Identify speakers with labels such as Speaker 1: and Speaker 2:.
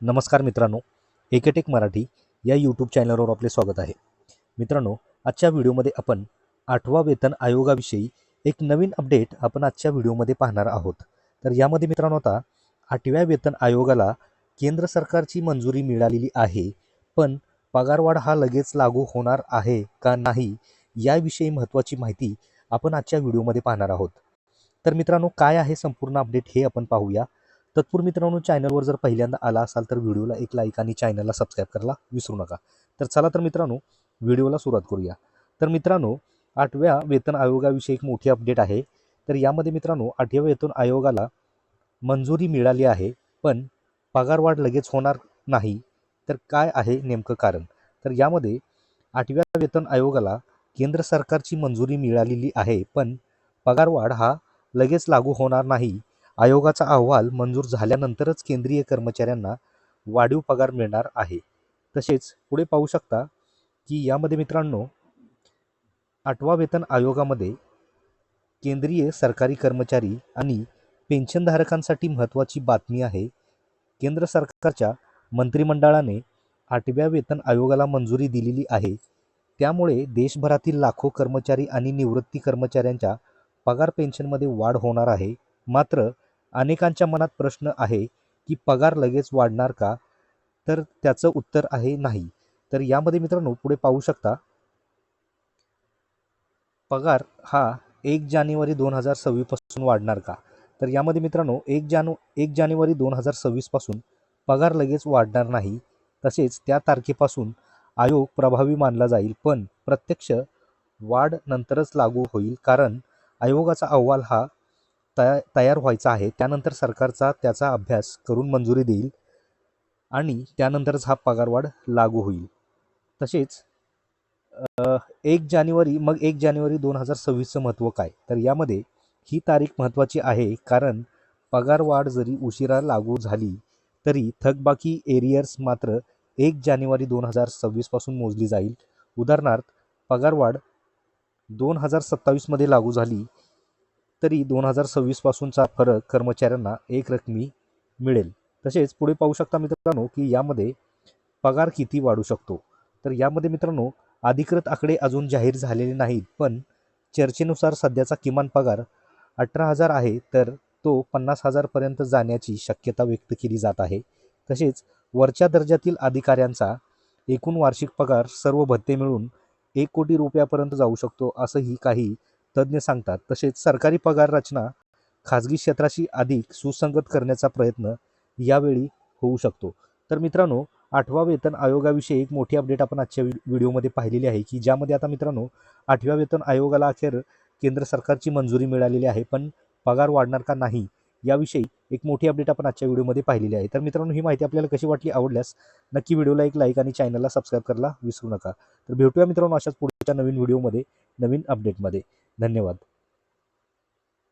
Speaker 1: नमस्कार मित्रांनो एकेटेक मराठी या यूट्यूब चॅनलवर आपले स्वागत आहे. मित्रांनो आजच्या व्हिडिओमध्ये आपण आठवा वेतन आयोगाविषयी एक नवीन अपडेट आपण आजच्या व्हिडिओमध्ये पाहणार आहोत. तर यामध्ये मित्रांनो आता आठव्या वेतन आयोगाला केंद्र सरकारची मंजुरी मिळालेली आहे पण पगारवाढ हा लगेच लागू होणार आहे का नाही याविषयी महत्त्वाची माहिती आपण आजच्या व्हिडिओमध्ये पाहणार आहोत. तर मित्रांनो काय आहे संपूर्ण अपडेट हे आपण पाहूया. तत्पूर्वी मित्रांनो चॅनलवर जर पहिल्यांदा आला असाल तर व्हिडिओला एक लाईक आणि चॅनलला सबस्क्राईब करायला विसरू नका. तर चला तर मित्रांनो व्हिडिओला सुरुवात करूया. तर मित्रांनो आठव्या वेतन आयोगाविषयी एक मोठी अपडेट आहे. तर यामध्ये मित्रांनो आठव्या वेतन आयोगाला मंजुरी मिळाली आहे पण पगारवाढ लगेच होणार नाही. तर काय आहे नेमकं कारण? तर यामध्ये आठव्या वेतन आयोगाला केंद्र सरकारची मंजुरी मिळालेली आहे पण पगारवाढ हा लगेच लागू होणार नाही. आयोगाचा अहवाल मंजूर झाल्यानंतरच केंद्रीय कर्मचाऱ्यांना वाढीव पगार मिळणार आहे. तसेच पुढे पाहू शकता की यामध्ये मित्रांनो आठवा वेतन आयोगामध्ये केंद्रीय सरकारी कर्मचारी आणि पेन्शनधारकांसाठी महत्त्वाची बातमी आहे. केंद्र सरकारच्या मंत्रिमंडळाने आठव्या वेतन आयोगाला मंजुरी दिलेली आहे. त्यामुळे देशभरातील लाखो कर्मचारी आणि निवृत्ती कर्मचाऱ्यांच्या पगार पेन्शनमध्ये वाढ होणार आहे. मात्र अनेकांच्या मनात प्रश्न आहे की पगार लगेच वाढणार का? तर त्याचं उत्तर आहे नाही. तर यामध्ये मित्रांनो पुढे पाहू शकता. पगार हा एक जानेवारी दोन हजार सव्वीसपासून वाढणार का? तर यामध्ये मित्रांनो एक जानु एक जानेवारी दोन हजार सव्वीसपासून पगार लगेच वाढणार नाही. तसेच त्या तारखेपासून आयोग प्रभावी मानला जाईल. पण प्रत्यक्ष वाढ नंतरच लागू होईल कारण आयोगाचा अहवाल हा तया तयार व्हायचा आहे. त्यानंतर सरकारचा त्याचा अभ्यास करून मंजुरी देईल आणि त्यानंतरच हा पगारवाढ लागू होईल. तसेच एक जानेवारी मग एक जानेवारी दोन हजार सव्वीसचं महत्त्व काय? तर यामध्ये ही तारीख महत्त्वाची आहे कारण पगारवाढ जरी उशिरा लागू झाली तरी थकबाकी एरियर्स मात्र एक जानेवारी दोन हजार सव्वीसपासून मोजली जाईल. उदाहरणार्थ पगारवाढ दोन हजार सत्तावीसमध्ये लागू झाली तरी दोन हजार सव्वीसपासूनचा फरक कर्मचाऱ्यांना एक रकमी मिळेल. तसेच पुढे पाहू शकता मित्रांनो की यामध्ये पगार किती वाढू शकतो. तर यामध्ये मित्रांनो अधिकृत आकडे अजून जाहीर झालेले नाहीत पण चर्चेनुसार सध्याचा किमान पगार अठरा हजार आहे तर तो पन्नास हजारपर्यंत जाण्याची शक्यता व्यक्त केली जात आहे. तसेच वरच्या दर्जातील अधिकाऱ्यांचा एकूण वार्षिक पगार सर्व भत्ते मिळून एक कोटी रुपयापर्यंत जाऊ शकतो असंही काही तज्ज्ञ सांगतात तसेच सरकारी पगार रचना खाजगी क्षेत्राशी अधिक सुसंगत करण्याचा प्रयत्न यावेळी होऊ शकतो. तर मित्रांनो आठवा वेतन आयोगाविषयी एक मोठी अपडेट आपण आजच्या व्हिडिओमध्ये पाहिलेली आहे की ज्यामध्ये आता मित्रांनो आठव्या वेतन आयोगाला अखेर केंद्र सरकारची मंजुरी मिळालेली आहे पण पगार वाढणार का नाही याविषयी एक मोठी अपडेट आपण आजच्या व्हिडिओमध्ये पाहिलेली आहे. तर मित्रांनो ही माहिती आपल्याला कशी वाटली आवडल्यास नक्की व्हिडिओला एक लाईक आणि चॅनलला सबस्क्राईब करायला विसरू नका. तर भेटूया मित्रांनो अशाच पुढच्या नवीन व्हिडिओमध्ये नवीन अपडेटमध्ये धन्यवाद.